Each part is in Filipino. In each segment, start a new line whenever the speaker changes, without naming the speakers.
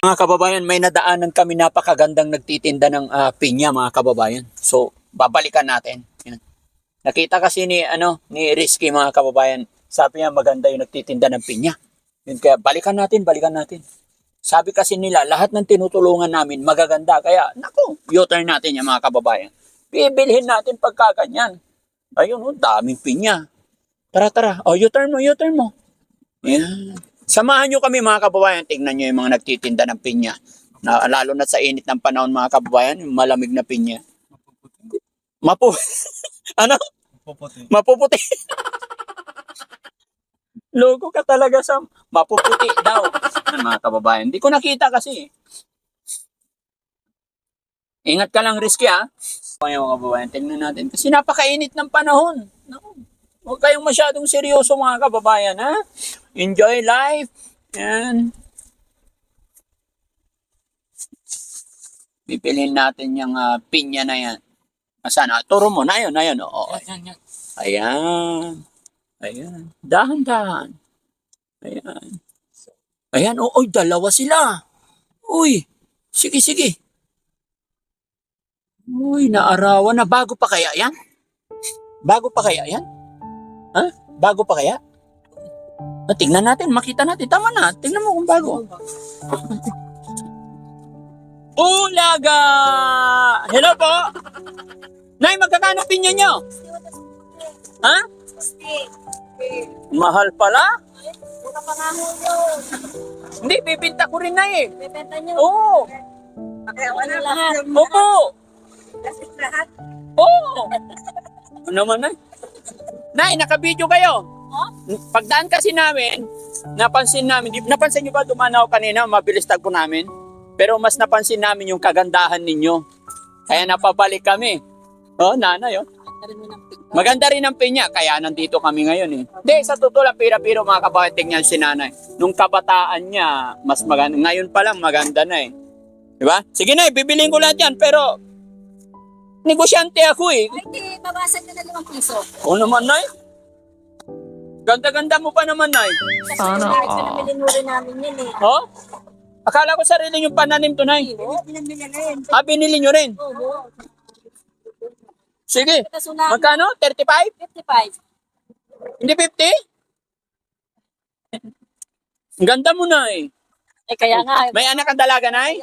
Mga kababayan, may nadaanan kami napakagandang nagtitinda ng ah, pinya mga kababayan. So, babalikan natin. Yan. Nakita kasi ni ano ni Risky mga kababayan. Sabi niya maganda yung nagtitinda ng pinya. Yun kaya balikan natin, balikan natin. Sabi kasi nila, lahat ng tinutulungan namin magaganda. Kaya, naku, U-turn natin yung mga kababayan. Bibilhin natin pagka ganyan. Ayun, oh, daming pinya. Tara, tara. O, U-turn mo, U-turn mo. Yan. Samahan nyo kami mga kababayan. Tingnan nyo yung mga nagtitinda ng pinya. Na, lalo na sa init ng panahon mga kababayan, yung malamig na pinya. Mapu... ano?
Puputi.
Mapuputi. Logo ka talaga sa mapuputi daw. Mga kababayan. Hindi ko nakita kasi. Ingat ka lang, risky ha. Okay, mga kababayan, tingnan natin. Kasi napakainit ng panahon. Huwag kayong masyadong seryoso mga kababayan, ha? Enjoy life. Yan. Pipiliin natin yung ah, pinya na yan. Asan? Ah, turo mo. Na yun, na yun. Oo.
Yan, yan.
Ayan. Ayan. Dahan-dahan. Ayan. Ayan. Oo, dalawa sila. Uy. Sige, sige. Uy, naarawan na. Bago pa kaya yan? Bago pa kaya yan? Ha? Bago pa kaya? Ah, tingnan natin, makita natin. Tama na. Tingnan mo kung bago. Ulaga! Hello po! Nay, magkakano pinya nyo? Ha? Mahal pala?
Mura pa nga ho yun.
Hindi, bibinta ko rin na eh.
Bebenta nyo.
Oo.
Pakiawan na lahat.
Opo.
Kasi lahat.
Oo. Ano naman na? Nay, nakabidyo kayo. Pagdaan kasi namin, napansin namin, di- napansin nyo ba dumanaw kanina, mabilis tagpo namin? Pero mas napansin namin yung kagandahan ninyo. Kaya napabalik kami. Oh, nanay, oh. Maganda rin ang pinya, kaya nandito kami ngayon eh. Hindi, sa totoo lang, pira-piro mga kabayan, tingnan si nanay. Nung kabataan niya, mas maganda. Ngayon pa lang, maganda na eh. Di ba? Sige na, bibiliin ko lahat yan, pero negosyante ako eh.
Di, babasag na na limang piso.
Oo naman, Nay. Ganda-ganda mo pa naman, Nay.
Kasi
Sana
kahit
all.
pinabili mo rin namin yun eh.
Oh? Akala ko sarili yung pananim to, Nay.
Oo, pinabili na yun.
Ah, binili nyo rin.
Oo.
Sige.
Na,
Magkano? 35?
55.
Hindi 50? Ang ganda mo, Nay.
Eh, kaya nga.
May anak ang dalaga, Nay?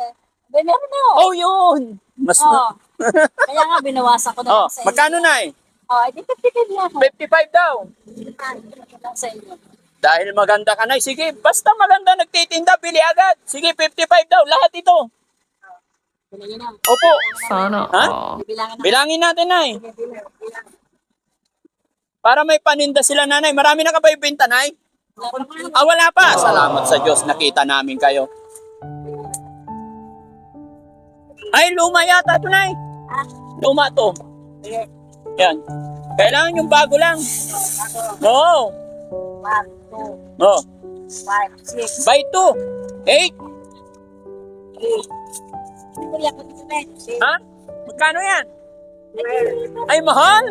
May meron na.
Oh, yun. Mas
Oo. Kaya nga, binawasan ko na
Oh,
lang sa inyo.
magkano, Nay?
Oh, edi 55 na ako.
55 daw.
Ah, lang sa inyo.
Dahil maganda ka, Nay. Sige, basta maganda nagtitinda, bili agad. Sige, 55 daw. Lahat ito.
Bilangin na.
Opo.
Sana
Ha?
na.
Bilangin natin, Nay. Para may paninda sila, Nanay. Marami na ka ba ibenta, Nay? Ah, wala pa. Salamat sa Diyos, nakita namin kayo. Ay, luma yata ito, Nay. Luma to. Yan. Kailangan yung bago lang. Oo.
1, 2. 5, 6,
By two. Eight.
8. Kuya ko dito na.
Ha? Magkano yan? Ay, mahal.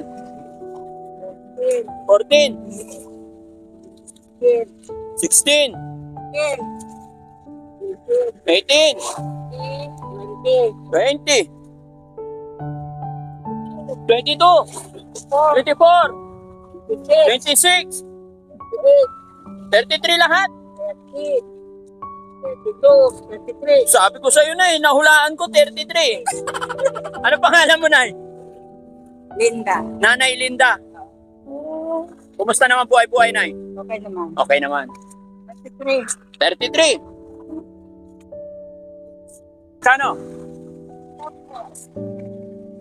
14. 16. 18. 20. 22. 24. 26. 33 lahat. Sabi ko sa'yo na eh, nahulaan ko 33. ano pangalan mo, Nay?
Linda.
Nanay Linda. Kumusta naman buhay-buhay, Nay?
Okay naman.
Okay naman. 33. Kano?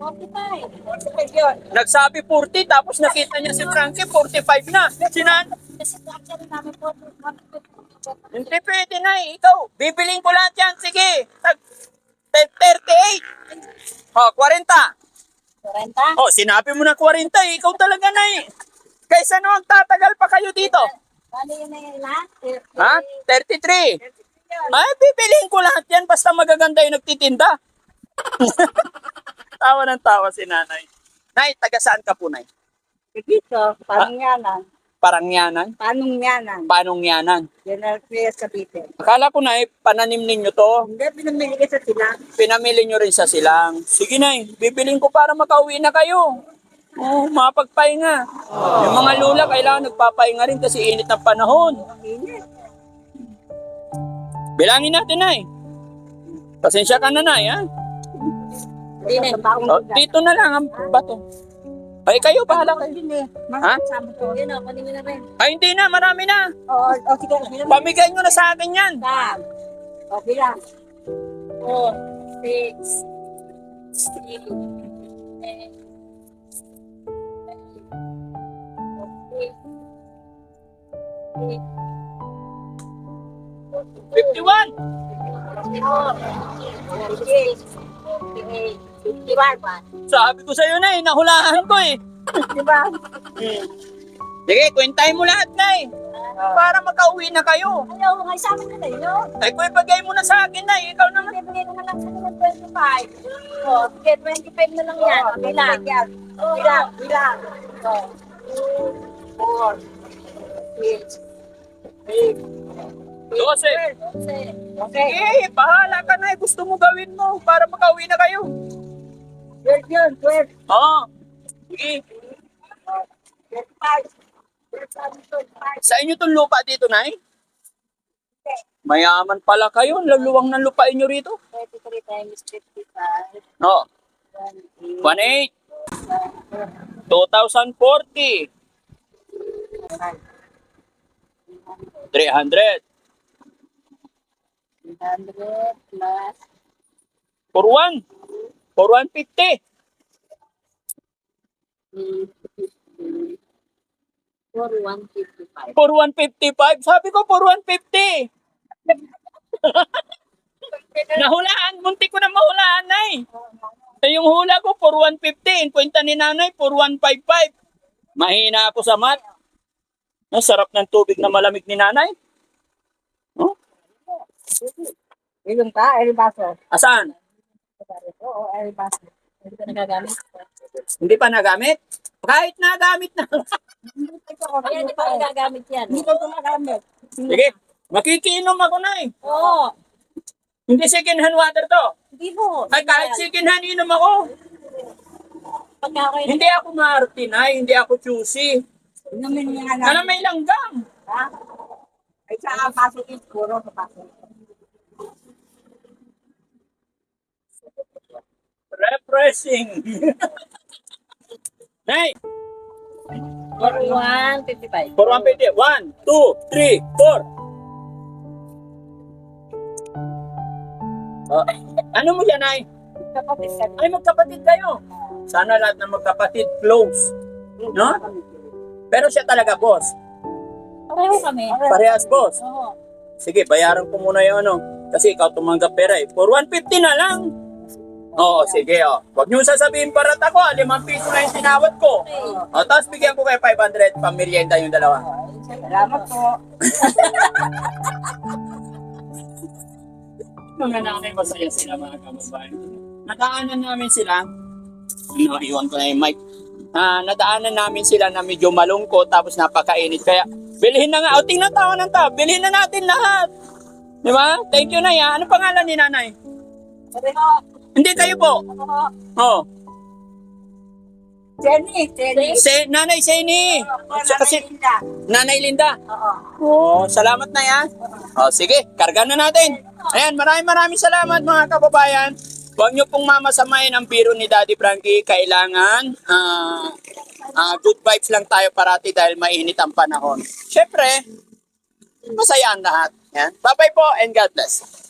45. 45 yun.
Nagsabi 40 tapos nakita niya si Frankie 45 na. Sinan?
Kasi actually namin.
Hindi pwede na eh. Ikaw, bibiling ko lahat yan. Sige. Tag 38. Oh, 40.
40.
Oh, sinabi mo na 40 eh. Ikaw talaga na eh. Kaysa naman tatagal pa kayo dito.
Bali yun na yun lahat.
Ha? 33. Ay, bibiliin ko lahat yan basta magaganda yung nagtitinda. tawa ng tawa si nanay. Nay, taga saan ka po, Nay?
Dito, parang yan ah.
parangyanan,
Paanong yan ang?
panongyanan.
General Reyes Cavite.
Akala ko na eh, pananim ninyo to.
Hindi, pinamili ka sa sila.
Pinamili nyo rin sa silang. Sige na eh, bibiling ko para makauwi na kayo. Oh, mapagpahinga. Yung mga lula, kailangan nagpapahinga rin kasi init ng panahon.
Init.
Bilangin natin na eh. Pasensya ka na na ha?
Na.
Oh, dito na lang ang bato. Ay, kayo, bahala kayo. Ha?
Sama ko. Yun o, kunin mo na rin.
Ay, hindi na, marami na.
Oo, o sige. Bilang
Pamigay nyo na sa akin yan.
O, bilang. Four, six, six, eight, eight,
51.
51 ba?
Sabi ko sa'yo na eh, nahulaan ko eh.
Diba?
Sige, kwentahin mo lahat na eh. Para makauwi na kayo.
Ayaw, nga sa amin ka tayo.
Ay, kung ibagay mo na sa akin na eh. Ikaw naman.
Bibigay ko na lang sa ng 25. O, sige, 25 na lang yan. Bilang. Bilang, bilang. O, 2, 4, 6, 8,
12.
Okay.
Sige, bahala ka na. Gusto mo gawin mo para makauwi na kayo.
12 yun, 12.
Oo. Sige.
25. 25.
Sa inyo tong lupa dito, Nay? Mayaman pala kayo. Laluwang ng lupain nyo rito.
33 times 55.
Oo.
1,
18. 2040. 300.
300 plus
For one. For 150.
50. For 155.
For 155. Sabi ko for 150. Nahulaan. Munti ko na mahulaan, Nay. Eh, yung hula ko for 150. Yung kwenta ni nanay for 155. Mahina ako sa mat. Ang sarap ng tubig na malamig ni nanay. Oh,
Ilong ka, ay baso.
asan?
Oo, ay baso. Hindi ka nagagamit.
Hindi pa nagamit? Kahit nagamit na.
Ay, hindi pa nagagamit yan. Hindi ko nagagamit.
Sige, makikinom ako na eh.
Oo.
Hindi second hand water to.
Hindi mo.
Ay kahit second hand inom ako.
Pagka ako yun.
Hindi ako Martin ay, hindi ako choosy.
Inumin niya
Ano may langgam?
Ha? Ay, sa baso is puro sa baso.
Refreshing. Nay,
For 155.
for 150. 1, 2, 3, 4. Oh, ano mo yan, Nay?
Kapatid ka.
Ay, magkapatid kayo. Sana lahat ng magkapatid close. No? Pero siya talaga, boss.
Pareho kami.
Parehas, boss.
Oo.
Sige, bayaran ko muna yung ano. Kasi ikaw tumanggap pera eh. For 150 na lang. Oo, sige oh. Huwag niyo sasabihin parat ako, ah, limang piso na yung sinawat ko. O, tapos bigyan ko kayo 500, pamirienda yung dalawa.
Salamat po.
Mga nanay, masaya sila mga kababayan. Nadaanan namin sila, ano, iwan ko na yung mic. Ah, nadaanan namin sila na medyo malungkot tapos napakainit. Kaya, bilhin na nga. O, tingnan tawa ng tao. Bilhin na natin lahat. Di ba? Thank you, Nay. ah. Ano pangalan ni Nanay?
Pareho.
Hindi kayo po.
Oo.
Oh.
Jenny. Jenny.
Se, Nanay Seni. Siya kasi,
Linda.
Nanay Linda.
Oo.
Oh, salamat na yan. Oh, sige, karga na natin. Ayan, maraming maraming salamat mga kababayan. Huwag niyo pong mamasamain ang biro ni Daddy Frankie. Kailangan ah ah, good vibes lang tayo parati dahil mainit ang panahon. Siyempre, masaya ang lahat. Yan. Bye-bye po and God bless.